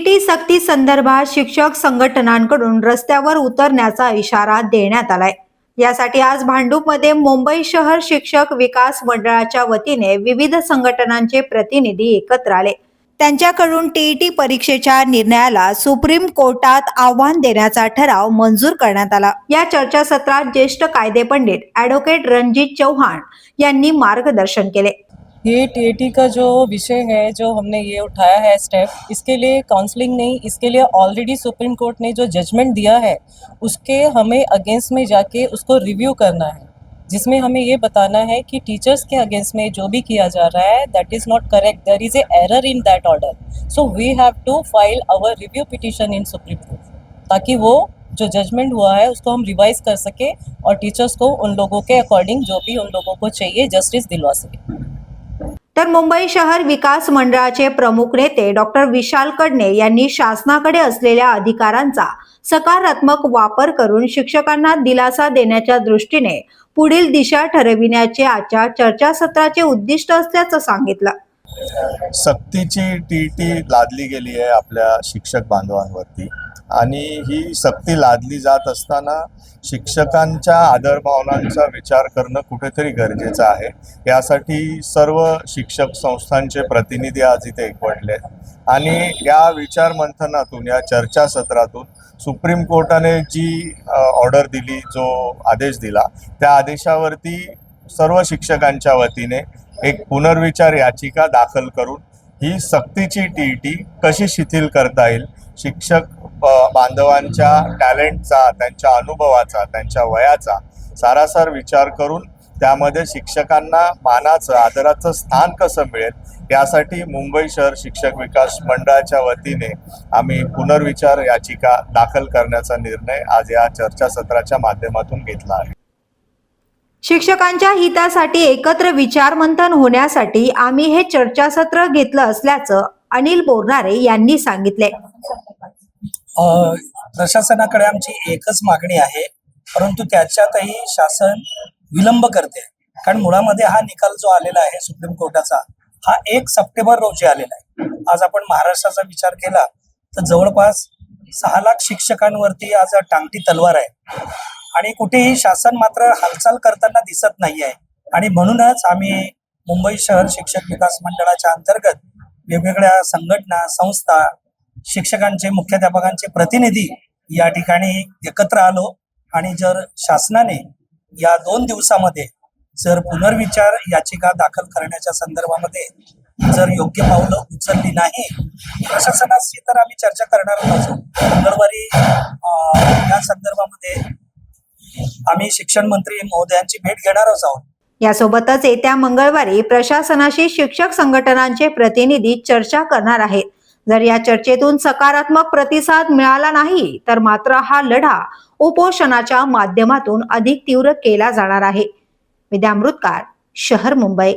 CT सक्ती संदर्भात शिक्षक संघटनांकडून रस्त्यावर उतरण्याचा इशारा देण्यात आलाय. यासाठी आज भांडूपमध्ये मुंबई शहर शिक्षक विकास मंडळाच्या वतीने विविध संघटनांचे प्रतिनिधी एकत्र आले. त्यांच्याकडून टीईटी परीक्षेच्या निर्णयाला सुप्रीम कोर्टात आव्हान देण्याचा ठराव मंजूर करण्यात आला. या चर्चासत्रात ज्येष्ठ कायदे पंडित ऍडव्होकेट रणजित चौहान यांनी मार्गदर्शन केले. ये टीएटी का जो विषय है, जो हमने ये उठाया है स्टेप इसके लिए काउंसलिंग नहीं, इसके लिए ऑलरेडी सुप्रीम कोर्ट ने जो जजमेंट दिया है, उसके हमें अगेंस्ट में जाके उसको रिव्यू करना है। जिसमें हमें ये बताना है कि टीचर्स के अगेंस्ट में जो भी किया जा रहा है that is not correct there is a error in that order so we have to file our review petition in Supreme Court ताकि वो जो जजमेंट हुआ है, उसको हम रिवाइज कर सके और टीचर्स को उन लोगों के अकॉर्डिंग जो भी उन लोगों को चाहिए जस्टिस दिलवा सके। तर मुंबई शहर विकास मंडळाचे प्रमुख नेते डॉक्टर विशाल कडणे यांनी शासनाकडे असलेल्या अधिकारांचा सकारात्मक वापर करून शिक्षकांना दिलासा देण्याच्या दृष्टीने पुढील दिशा ठरविण्याचे आजच्या चर्चासत्राचे उद्दिष्ट असल्याचं सांगितलं. सक्तीची टी टी लादली गेली आहे आपल्या शिक्षक बांधवांवरती. आणि ही सक्ती लादली जात असताना शिक्षकांच्या आदरभावनांचा विचार करणं कुठेतरी गरजेचं आहे. यासाठी सर्व शिक्षक संस्थांचे प्रतिनिधी आज इथे एकवटले आहेत. आणि या विचार मंथनातून या चर्चासत्रातून सुप्रीम कोर्टाने जी ऑर्डर दिली जो आदेश दिला त्या आदेशावरती सर्व शिक्षकांच्या वतीने एक पुनर्विचार याचिका दाखल करून ही सक्तीची टी टी कशी शिथिल करता येईल शिक्षक बांधवांच्या टॅलेंटचा त्यांच्या अनुभवाचा त्यांच्या वयाचा सारासार विचार करून त्यामध्ये शिक्षकांना मानाचं आदराचं स्थान कसं मिळेल? यासाठी मुंबई शहर शिक्षक विकास मंडळाच्या वतीने आम्ही पुनर्विचार याचिका दाखल करण्याचा निर्णय आज या चर्चासत्राच्या माध्यमातून घेतला आहे. शिक्षकांच्या हितासाठी एकत्र विचारमंथन होण्यासाठी आम्ही हे चर्चासत्र घेतलं असल्याचं अनिल बोरनारे यांनी सांगितले प्रशासनाकडे आमची एकच मागणी आहे परंतु त्याच्यातही शासन विलंब करते. कारण मुळामध्ये हा निकाल जो आलेला आहे सुप्रीम कोर्टाचा हा एक सप्टेंबर रोजी आलेला आहे. आज आपण महाराष्ट्राचा विचार केला तर जवळपास सहा लाख शिक्षकांवरती आज टांगटी तलवार आहे. आणि कुठेही शासन मात्र हालचाल करताना दिसत नाही आहे आणि म्हणूनच आम्ही मुंबई शहर शिक्षक विकास मंडळाच्या अंतर्गत वेगवेगळ्या संघटना संस्था शिक्षकांचे मुख्याध्यापकांचे प्रतिनिधी या ठिकाणी एकत्र आलो आणि जर शासनाने या दोन दिवसामध्ये जर पुनर्विचार याचिका दाखल करण्याच्या संदर्भामध्ये जर योग्य पावलं उचलली नाही प्रशासनाशी तर आम्ही चर्चा करणार आहोत. मंगळवारी या संदर्भामध्ये आम्ही शिक्षण मंत्री महोदयांची भेट घेणारच आहोत. यासोबतच येत्या मंगळवारी प्रशासनाशी शिक्षक संघटनांचे प्रतिनिधी चर्चा करणार आहेत. जर या चर्चेतून सकारात्मक प्रतिसाद मिळाला नाही तर मात्र हा लढा उपोषणाच्या माध्यमातून अधिक तीव्र केला जाणार आहे. विद्यामृतकार शहर मुंबई.